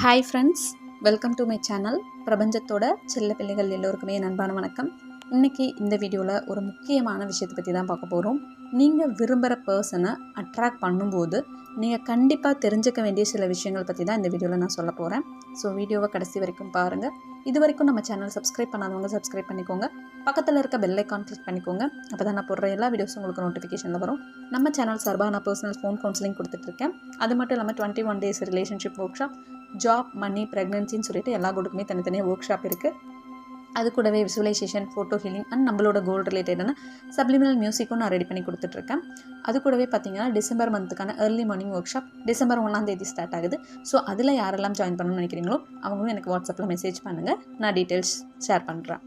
Hi friends welcome to my channel பிரபஞ்சத்தோட செல்ல பிள்ளைகள் எல்லோருக்குமே நண்பான வணக்கம். இன்றைக்கி இந்த வீடியோவில் ஒரு முக்கியமான விஷயத்தை பற்றி தான் பார்க்க போகிறோம் நீங்கள் விரும்புகிற பர்சனை அட்ராக்ட் பண்ணும்போது நீங்கள் கண்டிப்பாக தெரிஞ்சுக்க வேண்டிய சில விஷயங்கள் பற்றி தான் இந்த வீடியோவில் நான் சொல்ல போகிறேன் ஸோ வீடியோவை கடைசி வரைக்கும் பாருங்கள் இது வரைக்கும் நம்ம சேனல் சப்ஸ்கிரைப் பண்ணாதவங்க சப்ஸ்கிரைப் பண்ணிக்கோங்க. பக்கத்தில் இருக்க பெல் ஐக்கான் கிளிக் பண்ணிக்கோங்க. அப்போ தான் நான் போடுற எல்லா வீடியோஸும் உங்களுக்கு நோட்டிஃபிகேஷனில் வரும். நம்ம சேனல் சார்பாக நான் பர்சனல் ஃபோன் கவுன்சிலிங் கொடுத்துட்ருக்கேன் அது மட்டும் இல்லாமல் twenty one days relationship workshop job money ப்ரெக்னன்சின்னு சொல்லிட்டு எல்லா குடுக்குமே தனித்தனியாக ஒர்க் ஷாப் இருக்குது அது கூடவே விசுவலைசேஷன் ஃபோட்டோ ஹீலிங் அண்ட் நம்மளோட கோல் ரிலேட்டடான சப்ளிமினல் மியூசிக்கும் நான் ரெடி பண்ணி கொடுத்துட்ருக்கேன். அது கூடவே பார்த்தீங்கன்னா டிசம்பர் மந்த்துக்கான early morning work shop December ஒன்றாம் தேதி ஸ்டார்ட் ஆகுது. ஸோ அதில் யாரெல்லாம் ஜாயின் பண்ணணும்னு நினைக்கிறீங்களோ அவங்களும் எனக்கு வாட்ஸ்அப்பில் மெசேஜ் பண்ணுங்கள் நான் டீட்டெயில்ஸ் ஷேர் பண்ணுறேன்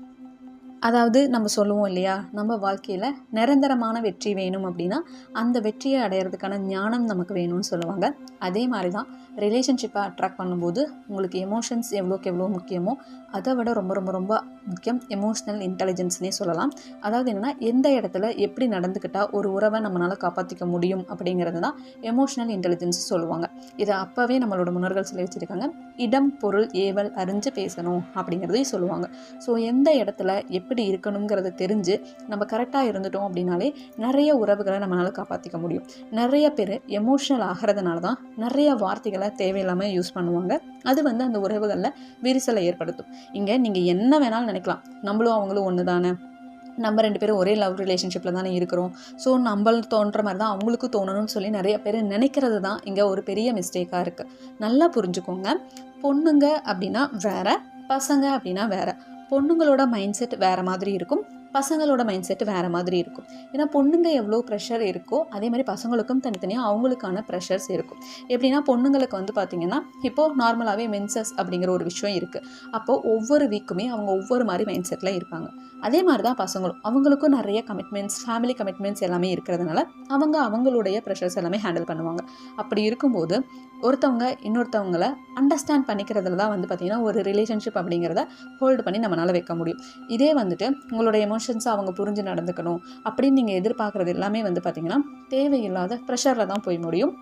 அதாவது நம்ம சொல்லுவோம் இல்லையா நம்ம வாழ்க்கையில் நிரந்தரமான வெற்றி வேணும் அப்படின்னா அந்த வெற்றியை அடையிறதுக்கான ஞானம் நமக்கு வேணும்னு சொல்லுவாங்க. அதே மாதிரி தான் ரிலேஷன்ஷிப்பை அட்ராக்ட் பண்ணும்போது உங்களுக்கு எமோஷன்ஸ் எவ்வளோக்கு எவ்வளோ முக்கியமோ அதை விட ரொம்ப ரொம்ப ரொம்ப முக்கியம் எமோஷ்னல் இன்டெலிஜென்ஸ்னே சொல்லலாம். அதாவது என்னென்னா எந்த இடத்துல எப்படி நடந்துக்கிட்டால் ஒரு உறவை நம்மளால் காப்பாற்றிக்க முடியும் அப்படிங்கிறது தான் எமோஷ்னல் இன்டெலிஜென்ஸ் சொல்லுவாங்க. இதை அப்போவே நம்மளோட முன்னோர்கள் சொல்லி வச்சுருக்காங்க. இடம் பொருள் ஏவல் அறிஞ்சு பேசணும் அப்படிங்கிறதையும் சொல்லுவாங்க. ஸோ எந்த இடத்துல எப்படி இருக்கணுங்கிறத தெரிஞ்சு நம்ம கரெக்டாக இருந்துட்டோம் அப்படின்னாலே நிறைய உறவுகளை நம்மளால் காப்பாற்றிக்க முடியும். நிறைய பேர் எமோஷ்னல் ஆகிறதுனால தான் நிறைய வார்த்தைகளை தேவையில்லாமல் யூஸ் பண்ணுவாங்க. அது வந்து அந்த உறவுகளில் விரிசலை ஏற்படுத்தும். இங்கே நீங்கள் என்ன வேணாலும் நினைக்கலாம். நம்மளும் அவங்களும் ஒன்று தானே நம்ம ரெண்டு பேரும் ஒரே லவ் ரிலேஷன்ஷிப்பில் தானே இருக்கிறோம். ஸோ நம்மள தோன்ற மாதிரி தான் அவங்களுக்கும் தோணணும்னு சொல்லி நிறைய பேர் நினைக்கிறது தான் இங்கே ஒரு பெரிய மிஸ்டேக்காக இருக்குது நல்லா புரிஞ்சுக்கோங்க. பொண்ணுங்க அப்படின்னா வேற பசங்க அப்படின்னா வேற. பொண்ணுங்களோட மைண்ட் செட் வேறு மாதிரி இருக்கும். பசங்களோட மைண்ட் செட் வேறு மாதிரி இருக்கும். ஏன்னா பொண்ணுங்க எவ்வளோ ப்ரெஷர் இருக்கோ அதே மாதிரி பசங்களுக்கும் தனித்தனியாக அவங்களுக்கான ப்ரெஷர்ஸ் இருக்கும். எப்படின்னா பொண்ணுங்களுக்கு வந்து பார்த்திங்கன்னா இப்போது நார்மலாகவே மென்சஸ் அப்படிங்கிற ஒரு விஷயம் இருக்குது அப்போது ஒவ்வொரு வீக்குமே அவங்க ஒவ்வொரு மாதிரி மைண்ட் செட்டில் இருப்பாங்க. அதே மாதிரி தான் பசங்களும். அவங்களுக்கும் நிறைய கமிட்மெண்ட்ஸ் ஃபேமிலி கமிட்மெண்ட்ஸ் எல்லாமே இருக்கிறதுனால அவங்க அவங்களுடைய ப்ரெஷர்ஸ் எல்லாமே ஹேண்டில் பண்ணுவாங்க. அப்படி இருக்கும்போது ஒருத்தவங்க இன்னொருத்தவங்களை அண்டர்ஸ்டாண்ட் பண்ணிக்கிறதுல தான் வந்து பார்த்திங்கன்னா ஒரு ரிலேஷன்ஷிப் அப்படிங்கிறத ஹோல்டு பண்ணி நம்மளால் வைக்க முடியும். இதே வந்துட்டு உங்களுடைய எமோஷன் எமோஷன்ஸை அவங்க புரிஞ்சு நடந்துக்கணும் அப்படின்னு நீங்கள் எதிர்பார்க்குறது எல்லாமே வந்து பார்த்திங்கன்னா தேவையில்லாத ப்ரெஷரில் தான் போய் முடியும்.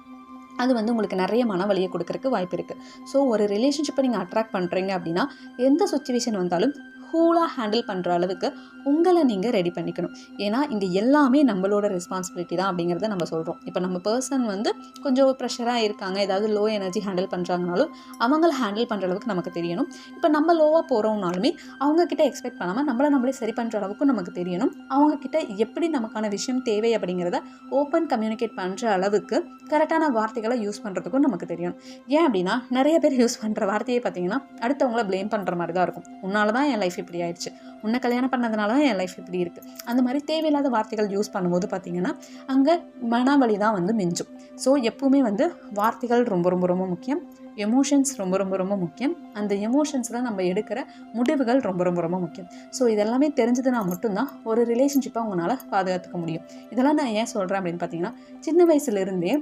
அது வந்து உங்களுக்கு நிறைய மன வலியை கொடுக்கறதுக்கு வாய்ப்பு இருக்குது ஸோ ஒரு ரிலேஷன்ஷிப்பை நீங்கள் அட்ராக்ட் பண்ணுறீங்க அப்படின்னா எந்த சுச்சுவேஷன் வந்தாலும் கூலாக ஹேண்டில் பண்ணுற அளவுக்கு உங்களை நீங்கள் ரெடி பண்ணிக்கணும். ஏன்னா இங்கே எல்லாமே நம்மளோட ரெஸ்பான்சிபிலிட்டி தான் அப்படிங்கிறத நம்ம சொல்கிறோம் இப்போ நம்ம பர்சன் வந்து கொஞ்சம் ப்ரெஷராக இருக்காங்க ஏதாவது லோ எனர்ஜி ஹேண்டில் பண்ணுறாங்கனாலும் அவங்கள ஹேண்டில் பண்ணுற அளவுக்கு நமக்கு தெரியணும். இப்போ நம்ம லோவாக போகிறோம்னாலுமே அவங்கக்கிட்ட எக்ஸ்பெக்ட் பண்ணாமல் நம்மளை நம்மளே சரி பண்ணுற அளவுக்கு நமக்கு தெரியணும். அவங்கக்கிட்ட எப்படி நமக்கான விஷயம் தேவை அப்படிங்கிறத ஓப்பன் கம்யூனிகேட் பண்ணுற அளவுக்கு கரெக்டான வார்த்தைகளை யூஸ் பண்ணுறதுக்கும் நமக்கு தெரியணும். ஏன் அப்படின்னா நிறைய பேர் யூஸ் பண்ணுற வார்த்தையை பார்த்தீங்கன்னா அடுத்தவங்கள ப்ளேம் பண்ணுற மாதிரி தான் இருக்கும். உன்னால தான் என் லைஃப் இப்படி ஆயிடுச்சு. உன்னை கல்யாணம் பண்ணதுனால தான் என் லைஃப் இப்படி இருக்குது அந்த மாதிரி தேவையில்லாத வார்த்தைகள் யூஸ் பண்ணும்போது பார்த்திங்கன்னா அங்கே மனவழி தான் வந்து மிஞ்சும். ஸோ எப்பவுமே வந்து வார்த்தைகள் ரொம்ப ரொம்ப ரொம்ப முக்கியம். எமோஷன்ஸ் ரொம்ப ரொம்ப ரொம்ப முக்கியம். அந்த எமோஷன்ஸில் நம்ம எடுக்கிற முடிவுகள் ரொம்ப ரொம்ப ரொம்ப முக்கியம். ஸோ இதெல்லாமே தெரிஞ்சதுனா மட்டும்தான் ஒரு ரிலேஷன்ஷிப்பை உங்களால் பாதுகாத்துக்க முடியும். இதெல்லாம் நான் ஏன் சொல்கிறேன் அப்படின்னு பார்த்தீங்கன்னா சின்ன வயசுலேருந்தே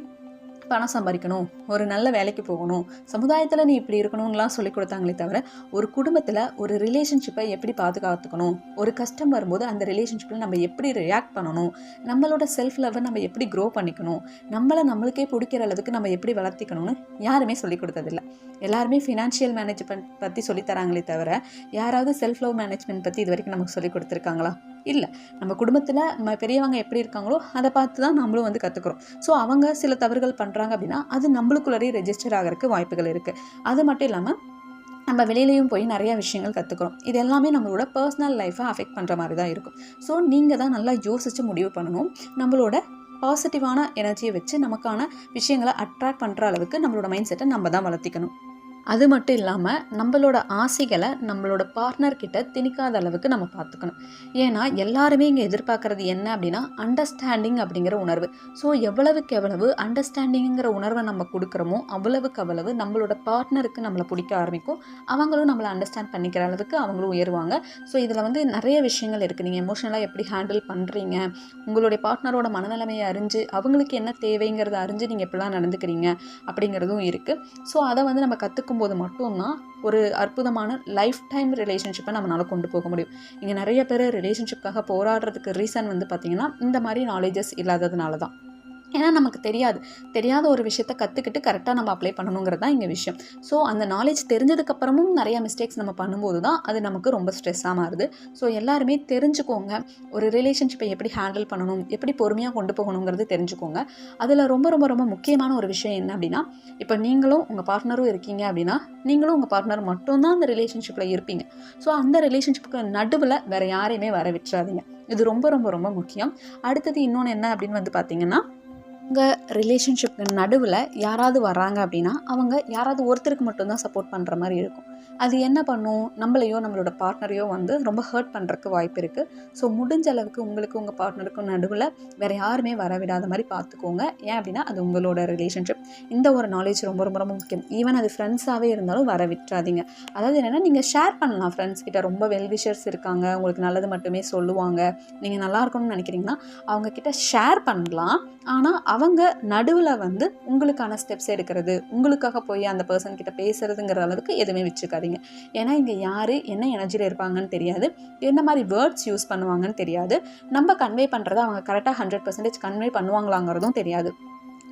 பணம் சம்பாதிக்கணும். ஒரு நல்ல வேலைக்கு போகணும். சமுதாயத்தில் நீ இப்படி இருக்கணும்லாம் சொல்லி கொடுத்தாங்களே தவிர ஒரு குடும்பத்தில் ஒரு ரிலேஷன்ஷிப்பை எப்படி பாதுகாத்துக்கணும்? ஒரு கஷ்டம் வரும்போது அந்த ரிலேஷன்ஷிப்பில் நம்ம எப்படி ரியாக்ட் பண்ணணும்? நம்மளோட செல்ஃப் லவ்வை நம்ம எப்படி க்ரோ பண்ணிக்கணும்? நம்மளை நம்மளுக்கே பிடிக்கிற அளவுக்கு நம்ம எப்படி வளர்த்திக்கணும்னு யாருமே சொல்லி கொடுத்ததில்ல. எல்லாருமே ஃபினான்ஷியல் மேனேஜ்மெண்ட் பற்றி சொல்லி தராங்களே தவிர யாராவது செல்ஃப் லவ் மேனேஜ்மெண்ட் பற்றி இது வரைக்கும் நமக்கு சொல்லி கொடுத்துருக்காங்களா? இல்லை. நம்ம குடும்பத்தில் நம்ம பெரியவங்க எப்படி இருக்காங்களோ அதை பார்த்து தான் நம்மளும் வந்து கற்றுக்குறோம் ஸோ அவங்க சில தவறுகள் பண்ணுறாங்க அப்படின்னா அது நம்மளுக்குள்ளே ரெஜிஸ்டர் ஆகிறதுக்கு வாய்ப்புகள் இருக்குது அது மட்டும் இல்லாமல் நம்ம வெளியிலையும் போய் நிறைய விஷயங்கள் கற்றுக்குறோம் இது எல்லாமே நம்மளோட பர்சனல் லைஃப்பை அஃபெக்ட் பண்ணுற மாதிரி தான் இருக்கும். ஸோ நீங்கள் தான் நல்லா யோசித்து முடிவு பண்ணணும். நம்மளோட பாசிட்டிவான எனர்ஜியை வச்சு நமக்கான விஷயங்களை அட்ராக்ட் பண்ணுற அளவுக்கு நம்மளோட மைண்ட் செட்டை நம்ம தான் வளர்த்திக்கணும். அது மட்டும் இல்லாமல் நம்மளோட ஆசைகளை நம்மளோட பார்ட்னர்கிட்ட திணிக்காத அளவுக்கு நம்ம பார்த்துக்கணும் ஏன்னா எல்லாருமே இங்கே எதிர்பார்க்குறது என்ன அப்படின்னா அண்டர்ஸ்டாண்டிங் அப்படிங்கிற உணர்வு. ஸோ எவ்வளவுக்கு எவ்வளவு அண்டர்ஸ்டாண்டிங்கிற உணர்வை நம்ம கொடுக்குறோமோ அவ்வளவுக்கு அவ்வளவு நம்மளோட பார்ட்னருக்கு நம்மளை பிடிக்க ஆரம்பிக்கும். அவங்களும் நம்மளை அண்டர்ஸ்டாண்ட் பண்ணிக்கிற அளவுக்கு அவங்களும் உயருவாங்க. ஸோ இதில் வந்து நிறைய விஷயங்கள் இருக்குது நீங்கள் எமோஷனலாக எப்படி ஹேண்டில் பண்ணுறீங்க உங்களுடைய பார்ட்னரோட மனநிலைமையை அறிஞ்சு அவங்களுக்கு என்ன தேவைங்கிறத அறிஞ்சு நீங்கள் எப்படிலாம் நடந்துக்கிறீங்க அப்படிங்கிறதும் இருக்குது ஸோ அதை வந்து நம்ம கற்றுக்க இருக்கும்போது மட்டும்தான் ஒரு அற்புதமான லைஃப் டைம் ரிலேஷன்ஷிப்பை நம்மளால் கொண்டு போக முடியும். இங்கே நிறைய பேர் ரிலேஷன்ஷிப்காக போராடுறதுக்கு ரீசன் வந்து பார்த்திங்கன்னா இந்த மாதிரி நாலேஜஸ் இல்லாததுனால தான் ஏன்னா நமக்கு தெரியாது. தெரியாத ஒரு விஷயத்தை கற்றுக்கிட்டு கரெக்டாக நம்ம அப்ளை பண்ணணுங்கிறது தான் இங்கே விஷயம். ஸோ அந்த நாலேஜ் தெரிஞ்சதுக்கப்புறமும் நிறையா மிஸ்டேக்ஸ் நம்ம பண்ணும்போது தான் அது நமக்கு ரொம்ப ஸ்ட்ரெஸ்ஸாக மாறுது. ஸோ எல்லாருமே தெரிஞ்சுக்கோங்க. ஒரு ரிலேஷன்ஷிப்பை எப்படி ஹேண்டில் பண்ணணும் எப்படி பொறுமையாக கொண்டு போகணுங்கிறது தெரிஞ்சுக்கோங்க. அதில் ரொம்ப ரொம்ப ரொம்ப முக்கியமான ஒரு விஷயம் என்ன அப்படின்னா இப்போ நீங்களும் உங்கள் பார்ட்னரும் இருக்கீங்க அப்படின்னா நீங்களும் உங்கள் பார்ட்னர் மட்டும்தான் அந்த ரிலேஷன்ஷிப்பில் இருப்பீங்க. ஸோ அந்த ரிலேஷன்ஷிப்புக்கு நடுவில் வேறு யாரையுமே வர விட்டுறாதீங்க இது ரொம்ப ரொம்ப ரொம்ப முக்கியம். அடுத்தது இன்னொன்று என்ன அப்படின்னு வந்து பார்த்தீங்கன்னா உங்கள் ரிலேஷன்ஷிப்க்கு நடுவில் யாராவது வராங்க அப்படின்னா அவங்க யாராவது ஒருத்தருக்கு மட்டும்தான் சப்போர்ட் பண்ணுற மாதிரி இருக்கும். அது என்ன பண்ணும்? நம்மளையோ நம்மளோட பார்ட்னரையோ வந்து ரொம்ப ஹர்ட் பண்ணுறதுக்கு வாய்ப்பு இருக்குது ஸோ முடிஞ்ச அளவுக்கு உங்களுக்கு உங்கள் பார்ட்னருக்கும் நடுவில் வேறு யாருமே வர விடாத மாதிரி பார்த்துக்கோங்க. ஏன் அப்படின்னா அது உங்களோட ரிலேஷன்ஷிப் இந்த ஒரு நாலேஜ் ரொம்ப ரொம்ப ரொம்ப முக்கியம். ஈவன் அது ஃப்ரெண்ட்ஸாகவே இருந்தாலும் வர விட்டுறாதீங்க. அதாவது என்னென்னா நீங்கள் ஷேர் பண்ணலாம். ஃப்ரெண்ட்ஸ் கிட்ட ரொம்ப வெல்விஷர்ஸ் இருக்காங்க. உங்களுக்கு நல்லது மட்டுமே சொல்லுவாங்க. நீங்கள் நல்லா இருக்கணும்னு நினைக்கிறீங்கன்னா அவங்கக்கிட்ட ஷேர் பண்ணலாம். ஆனால் அவங்க நடுவில் வந்து உங்களுக்கான ஸ்டெப்ஸ் எடுக்கிறது உங்களுக்காக போய் அந்த பர்சன் கிட்ட பேசுறதுங்கிற அளவுக்கு எதுவுமே வச்சுக்காதீங்க. ஏன்னா இங்கே யார் என்ன எனர்ஜியில் இருப்பாங்கன்னு தெரியாது. என்ன மாதிரி வேர்ட்ஸ் யூஸ் பண்ணுவாங்கன்னு தெரியாது. நம்ம கன்வே பண்ணுறதை அவங்க கரெக்டாக ஹண்ட்ரட் பர்சன்டேஜ் கன்வே பண்ணுவாங்களாங்கிறதும் தெரியாது.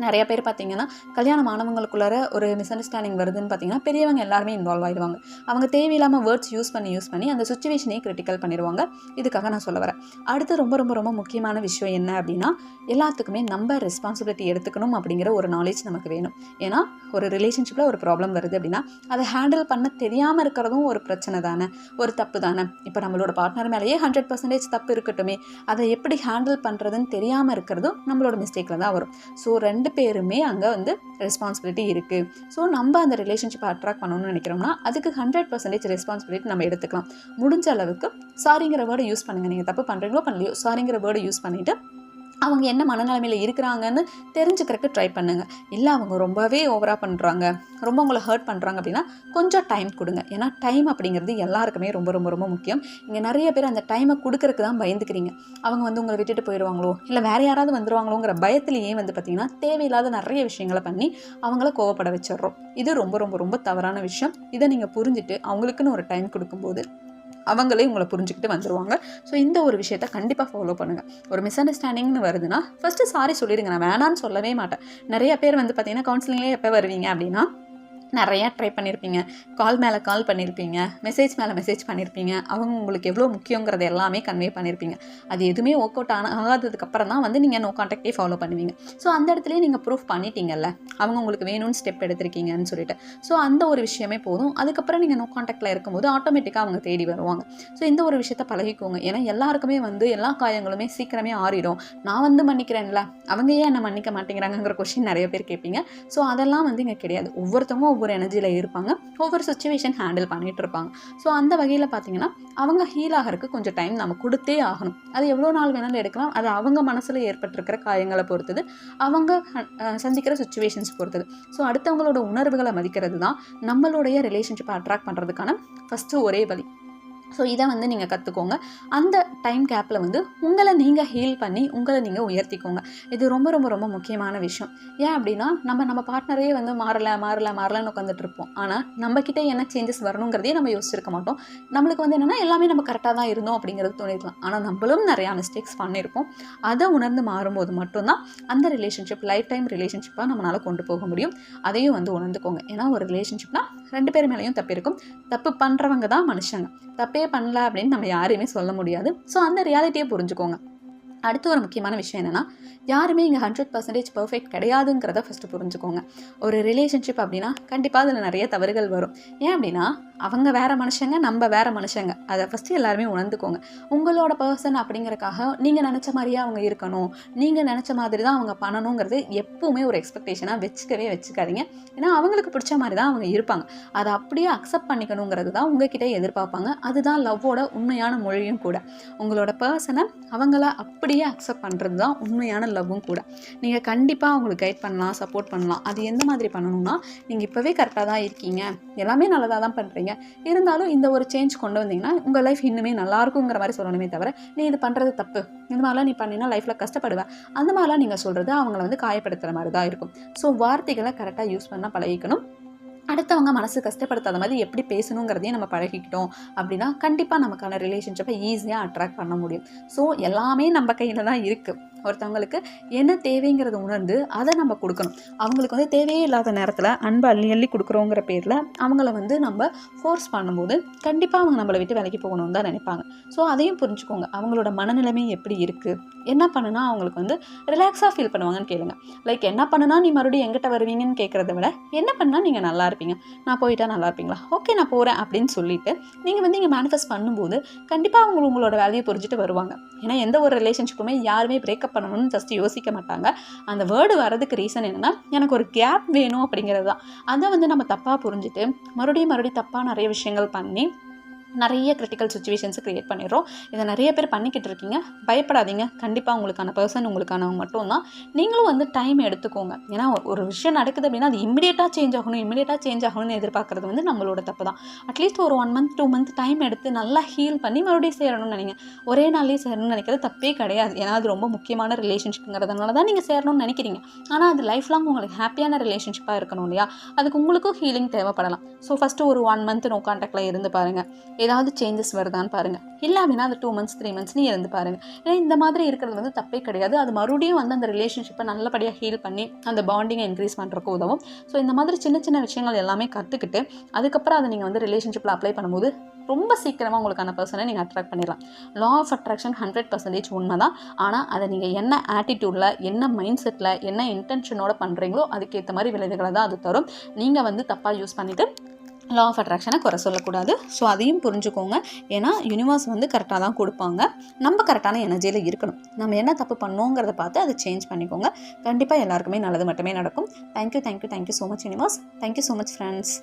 நிறைய பேர் பார்த்தீங்கன்னா கல்யாணம் ஆனவங்களுக்குள்ளார ஒரு மிஸ் அண்டர்ஸ்டாண்டிங் வருதுன்னு பார்த்தீங்கன்னா பெரியவங்க எல்லாருமே இன்வால்வ் ஆயிடுவாங்க. அவங்க தேவையில்லாமல் வேர்ட்ஸ் யூஸ் பண்ணி யூஸ் பண்ணி அந்த சுச்சுவேஷனையே கிரிட்டிக்கல் பண்ணிடுவாங்க. இதுக்காக நான் சொல்ல வரேன். அடுத்து ரொம்ப ரொம்ப ரொம்ப முக்கியமான விஷயம் என்ன அப்படின்னா எல்லாத்துக்குமே நம்ம ரெஸ்பான்சிபிலிட்டி எடுத்துக்கணும் அப்படிங்கிற ஒரு நாலேஜ் நமக்கு வேணும். ஏன்னா ஒரு ரிலேஷன்ஷிப்பில் ஒரு ப்ராப்ளம் வருது அப்படின்னா அதை ஹேண்டில் பண்ண தெரியாமல் இருக்கிறதும் ஒரு பிரச்சனை தானே ஒரு தப்பு தானே. இப்போ நம்மளோட பார்ட்னர் மேலேயே ஹண்ட்ரட் பர்சன்டேஜ் தப்பு இருக்கட்டுமே அதை எப்படி ஹேண்டில் பண்ணுறதுன்னு தெரியாமல் இருக்கிறதும் நம்மளோட மிஸ்டேக்கில் தான் வரும். ஸோ ரெண்டு பேருமே அங்கே வந்து ரெஸ்பான்சிபிலிட்டி இருக்குது ஸோ நம்ம அந்த ரிலேஷன்ஷிப்பை அட்ராக்ட் பண்ணணும்னு நினைக்கிறோம்னா அதுக்கு ஹண்ட்ரட் பர்சன்டேஜ் ரெஸ்பான்சிபிலிட்டி நம்ம எடுத்துக்கலாம். முடிஞ்ச அளவுக்கு சாரிங்கிற வேர்டை யூஸ் பண்ணுங்கள் நீங்கள் தப்பு பண்ணுறீங்களோ பண்ணலையோ சாரிங்கிற வேர்டை யூஸ் பண்ணிவிட்டு அவங்க என்ன மனநிலைமையில் இருக்கிறாங்கன்னு தெரிஞ்சுக்கிறதுக்கு ட்ரை பண்ணுங்கள் இல்லை அவங்க ரொம்பவே ஓவராக பண்ணுறாங்க ரொம்ப உங்களை ஹர்ட் பண்ணுறாங்க அப்படின்னா கொஞ்சம் டைம் கொடுங்க. ஏன்னா டைம் அப்படிங்கிறது எல்லாருக்குமே ரொம்ப ரொம்ப ரொம்ப முக்கியம். இங்கே நிறைய பேர் அந்த டைமை கொடுக்கறதுக்கு தான் பயந்துக்கிறீங்க. அவங்க வந்து உங்களை விட்டுட்டு போயிடுவாங்களோ? இல்லை வேறு யாராவது வந்துடுவாங்களோங்கிற பயத்துலேயே வந்து பார்த்திங்கன்னா தேவையில்லாத நிறைய விஷயங்களை பண்ணி அவங்கள கோவப்பட வச்சிடுறோம். இது ரொம்ப ரொம்ப ரொம்ப தவறான விஷயம். இதை நீங்கள் புரிஞ்சுட்டு அவங்களுக்குன்னு ஒரு டைம் கொடுக்கும்போது அவங்களே உங்களை புரிஞ்சுக்கிட்டு வந்துடுவாங்க ஸோ இந்த ஒரு விஷயத்த கண்டிப்பாக ஃபாலோ பண்ணுங்கள் ஒரு மிஸ் அண்டர்ஸ்டாண்டிங்னு வருதுன்னா ஃபஸ்ட்டு சாரி சொல்லிடுங்க. நான் வேணான்னு சொல்லவே மாட்டேன். நிறைய பேர் வந்து பார்த்தீங்கன்னா கவுன்சிலிங்லேயே எப்போ வருவீங்க அப்படின்னா நிறையா ட்ரை பண்ணியிருப்பீங்க கால் மேலே கால் பண்ணியிருப்பீங்க மெசேஜ் மேலே மெசேஜ் பண்ணியிருப்பீங்க அவங்க உங்களுக்கு எவ்வளோ முக்கியங்கிறது எல்லாமே கன்வே பண்ணியிருப்பீங்க அது எதுவுமே ஒர்க் அவுட் ஆன ஆகாததுக்கப்புறம் தான் வந்து நீங்கள் நோ கான்டாக்டே ஃபாலோ பண்ணுவீங்க. ஸோ அந்த இடத்துலயே நீங்கள் ப்ரூஃப் பண்ணிட்டீங்கல்ல. அவங்க உங்களுக்கு வேணும்னு ஸ்டெப் எடுத்திருக்கீங்கன்னு சொல்லிட்டு. ஸோ அந்த ஒரு விஷயமே போதும். அதுக்கப்புறம் நீங்கள் நோ கான்டாக்டில் இருக்கும்போது ஆட்டோமேட்டிக்காக அவங்க தேடி வருவாங்க. ஸோ இந்த ஒரு விஷயத்த பழகிக்கோங்க. ஏன்னா எல்லாருக்குமே வந்து எல்லா காயங்களுமே சீக்கிரமே ஆறிடும். நான் வந்து மன்னிக்கிறேன்ல. அவங்க ஏன் என்ன மன்னிக்க மாட்டேங்கிறாங்கங்கிற கொஷின் நிறைய பேர் கேட்பீங்க. ஸோ அதெல்லாம் வந்து இங்கே கிடையாது. ஒவ்வொருத்தவங்க ஒவ்வொரு எனர்ஜியில் இருப்பாங்க. ஒவ்வொரு சுச்சுவேஷன் ஹேண்டில் பண்ணிகிட்டு இருப்பாங்க. ஸோ அந்த வகையில் பார்த்தீங்கன்னா அவங்க ஹீல் ஆகிறதுக்கு கொஞ்சம் டைம் நம்ம கொடுத்தே ஆகணும். அது எவ்வளோ நாள் வேணாலும் எடுக்கலாம். அது அவங்க மனசில் ஏற்பட்டிருக்கிற காயங்களை பொறுத்தது. அவங்க சந்திக்கிற சுச்சுவேஷன்ஸ் பொறுத்தது. ஸோ அடுத்தவங்களோட உணர்வுகளை மதிக்கிறது தான் நம்மளுடைய ரிலேஷன்ஷிப்பை அட்ராக்ட் பண்ணுறதுக்கான ஃபஸ்ட்டு ஒரே வழி. ஸோ இதை வந்து நீங்கள் கற்றுக்கோங்க அந்த டைம் கேப்பில் வந்து உங்களை நீங்கள் ஹீல் பண்ணி உங்களை நீங்கள் உயர்த்திக்கோங்க. இது ரொம்ப ரொம்ப ரொம்ப முக்கியமான விஷயம். ஏன் அப்படின்னா நம்ம நம்ம பார்ட்னரே வந்து மாறலை மாறலை மாறலன்னு உட்காந்துட்டு இருப்போம். ஆனால் நம்மக்கிட்ட என்ன சேஞ்சஸ் வரணுங்கிறதே நம்ம யோசிச்சிருக்க மாட்டோம். நம்மளுக்கு வந்து என்னென்னா எல்லாமே நம்ம கரெக்டாக தான் இருந்தோம் அப்படிங்கிறது தோணிருக்கலாம். ஆனால் நம்மளும் நிறையா மிஸ்டேக்ஸ் பண்ணியிருப்போம். அதை உணர்ந்து மாறும்போது மட்டும்தான் அந்த ரிலேஷன்ஷிப் லைஃப் டைம் ரிலேஷன்ஷிப்பாக நம்மளால் கொண்டு போக முடியும். அதையும் வந்து உணர்ந்துக்கோங்க. ஏன்னா ஒரு ரிலேஷன்ஷிப்னால் ரெண்டு பேர் மேலேயும் தப்பு இருக்கும். தப்பு பண்ணுறவங்க தான் மனுஷங்க. தப்பு பண்ணல அப்படின்னு நம்ம யாரையுமே சொல்ல முடியாது. ஸோ அந்த ரியாலிட்டியை புரிஞ்சுக்கோங்க. அடுத்து ஒரு முக்கியமான விஷயம் என்னென்னா யாருமே இங்கே ஹண்ட்ரட் பர்சன்டேஜ் பர்ஃபெக்ட் கிடையாதுங்கிறத ஃபஸ்ட்டு புரிஞ்சுக்கோங்க. ஒரு ரிலேஷன்ஷிப் அப்படின்னா கண்டிப்பாக அதில் நிறைய தவறுகள் வரும். ஏன் அப்படின்னா அவங்க வேறு மனுஷங்க நம்ம வேறு மனுஷங்க. அதை ஃபஸ்ட்டு எல்லாருமே உணர்ந்துக்கோங்க. உங்களோட பர்சன் அப்படிங்கிறக்காக நீங்கள் நினச்ச மாதிரியே அவங்க இருக்கணும். நீங்கள் நினச்ச மாதிரி தான் அவங்க பண்ணணுங்கிறது எப்பவுமே ஒரு எக்ஸ்பெக்டேஷனாக வச்சுக்கவே வச்சுக்காதீங்க. ஏன்னா அவங்களுக்கு பிடிச்ச மாதிரி தான் அவங்க இருப்பாங்க. அதை அப்படியே அக்செப்ட் பண்ணிக்கணுங்கிறது தான் உங்ககிட்ட எதிர்பார்ப்பாங்க. அதுதான் லவ்வோட உண்மையான மொழியும் கூட. உங்களோட பர்சனை அவங்கள அப்படியே அக்செப்ட் பண்ணுறது தான் உண்மையான லவ்வும் கூட. நீங்கள் கண்டிப்பாக அவங்களுக்கு கைட் பண்ணலாம் சப்போர்ட் பண்ணலாம். அது எந்த மாதிரி பண்ணணும்னா நீங்கள் இப்போவே கரெக்டாக தான் இருக்கீங்க. எல்லாமே நல்லதாக தான் பண்ணுறீங்க இருந்தாலும் இந்த ஒரு சேஞ்ச் கொண்டு வந்தீங்கன்னா உங்கள் லைஃப் இன்னுமே நல்லாயிருக்குங்கிற மாதிரி சொல்லணுமே தவிர நீ இது பண்ணுறது தப்பு. இந்த மாதிரிலாம் நீ பண்ணினா லைஃப்பில் கஷ்டப்படுவ. அந்த மாதிரிலாம் நீங்கள் சொல்கிறது அவங்கள வந்து காயப்படுத்துகிற மாதிரி தான் இருக்கும். ஸோ வார்த்தைகளை கரெக்டாக யூஸ் பண்ணால் பழகிக்கணும். அடுத்தவங்க மனசு கஷ்டப்படுத்தாத மாதிரி எப்படி பேசணுங்கிறதையும் நம்ம பழகிக்கிட்டோம் அப்படின்னா கண்டிப்பாக நமக்கான ரிலேஷன்ஷிப்பை ஈஸியாக அட்ராக்ட் பண்ண முடியும். ஸோ எல்லாமே நம்ம கையில் தான் இருக்குது ஒருத்தவங்களுக்கு என்ன தேவைங்கிறத உணர்ந்து அதை நம்ம கொடுக்கணும். அவங்களுக்கு வந்து தேவையே இல்லாத நேரத்தில் அன்பை அள்ளி அள்ளி கொடுக்குறோங்கிற பேரில் அவங்கள வந்து நம்ம ஃபோர்ஸ் பண்ணும்போது கண்டிப்பாக அவங்க நம்மளை விட்டு விலைக்கு போகணும்னு தான் நினைப்பாங்க. ஸோ அதையும் புரிஞ்சுக்கோங்க. அவங்களோட மனநிலைமை எப்படி இருக்குது என்ன பண்ணுனா அவங்களுக்கு வந்து ரிலாக்ஸாக ஃபீல் பண்ணுவாங்கன்னு கேளுங்க. லைக் என்ன பண்ணுனா நீ மறுபடியும் எங்கிட்ட வருவீங்கன்னு கேட்குறத விட என்ன பண்ணால் நீங்கள் நல்லா இருப்பீங்க. நான் போயிட்டா நல்லா இருப்பீங்களா? ஓகே நான் போகிறேன் அப்படின்னு சொல்லிட்டு நீங்கள் வந்து இங்கே மேனிஃபெஸ்ட் பண்ணும்போது கண்டிப்பாக அவங்க உங்களோட வேலையை புரிஞ்சுட்டு வருவாங்க. ஏன்னா எந்த ஒரு ரிலேஷன்ஷிப்புமே யாருமே பிரேக்கப் பண்ணணும்னு ஜஸ்ட் யோசிக்க மாட்டாங்க. அந்த வேர்டு வரதுக்கு ரீசன் என்னென்னா எனக்கு ஒரு கேப் வேணும் அப்படிங்கிறது தான் அதை வந்து நம்ம தப்பாக புரிஞ்சுட்டு மறுபடியும் மறுபடியும் தப்பாக நிறைய விஷயங்கள் பண்ணி நிறைய கிரிட்டிக்கல் சுச்சுவேஷன்ஸை க்ரியேட் பண்ணிடுறோம். இதை நிறைய பேர் பண்ணிக்கிட்டு இருக்கீங்க. பயப்படாதீங்க. கண்டிப்பாக உங்களுக்கான பர்சன் உங்களுக்கானவங்க மட்டும்தான். நீங்களும் வந்து டைம் எடுத்துக்கோங்க. ஏன்னா ஒரு- ஒரு விஷயம் நடக்குது அப்படின்னா அது இமிடியேட்டாக சேஞ்ச் ஆகணும். இமீடியட்டாக சேஞ்ச் ஆகணும்னு எதிர்பார்க்குறது வந்து நம்மளோட தப்பு தான். அட்லீஸ்ட் ஒரு one month two month time எடுத்து நல்லா ஹீல் பண்ணி மறுபடியும் சேரணும்னு நினைங்க. ஒரே நாள்லேயே சேரணும்னு நினைக்கிறது தப்பே கிடையாது. ஏன்னா அது ரொம்ப முக்கியமான ரிலேஷன்ஷிப்புங்கிறதுனால தான் நீங்கள் சேரணும்னு நினைக்கிறீங்க. ஆனால் அது லைஃப் லாங் உங்களுக்கு ஹாப்பியான ரிலேஷன்ஷிப்பாக இருக்கணும் இல்லையா? அதுக்கு உங்களுக்கும் ஹீலிங் தேவைப்படலாம். ஸோ ஃபஸ்ட்டு ஒரு ஒன் மந்த் நோ கான்டாக்டில் இருந்து பாருங்கள் ஏதாவது சேஞ்சஸ் வருதான்னு பாருங்கள் இல்லை அப்படின்னா டூ மந்த்ஸ் த்ரீ மந்த்ஸ் நீ இருந்து பாருங்கள் ஏன்னா இந்த மாதிரி இருக்கிறது வந்து தப்பே கிடையாது. அது மறுபடியும் வந்து அந்த ரிலேஷன்ஷிப்பை நல்லபடியாக ஹீல் பண்ணி அந்த பாண்டிங்கை இன்க்ரீஸ் பண்ணுறக்கு உதவும். ஸோ இந்த மாதிரி சின்ன சின்ன விஷயங்கள் எல்லாமே கற்றுக்கிட்டு அதுக்கப்புறம் அதை நீங்கள் வந்து ரிலேஷன்ஷிப்பில் அப்ளை பண்ணும்போது ரொம்ப சீக்கிரமாக உங்களுக்கான பர்சனை நீங்கள் அட்ராக்ட் பண்ணிடலாம். Law of attraction hundred percentage உண்மை தான் ஆனால் அதை நீங்கள் என்ன ஆட்டிடியூடில் என்ன மைண்ட் செட்டில் என்ன இன்டென்ஷனோட பண்ணுறீங்களோ அதுக்கேற்ற மாதிரி விளைவுகளை தான் அது தரும். நீங்கள் வந்து தப்பாக யூஸ் பண்ணிவிட்டு லா ஆஃப் அட்ராக்ஷனை குறை சொல்லக்கூடாது. ஸோ அதையும் புரிஞ்சுக்கோங்க. ஏன்னா யூனிவர்ஸ் வந்து கரெக்டாக தான் கொடுப்பாங்க. நம்ம கரெக்டான எனர்ஜியில் இருக்கணும். நம்ம என்ன தப்பு பண்ணோங்கிறத பார்த்து அதை சேஞ்ச் பண்ணிக்கோங்க. கண்டிப்பாக எல்லாருக்குமே நல்லது மட்டுமே நடக்கும். Thank you thank you thank you so much universe thank you so much friends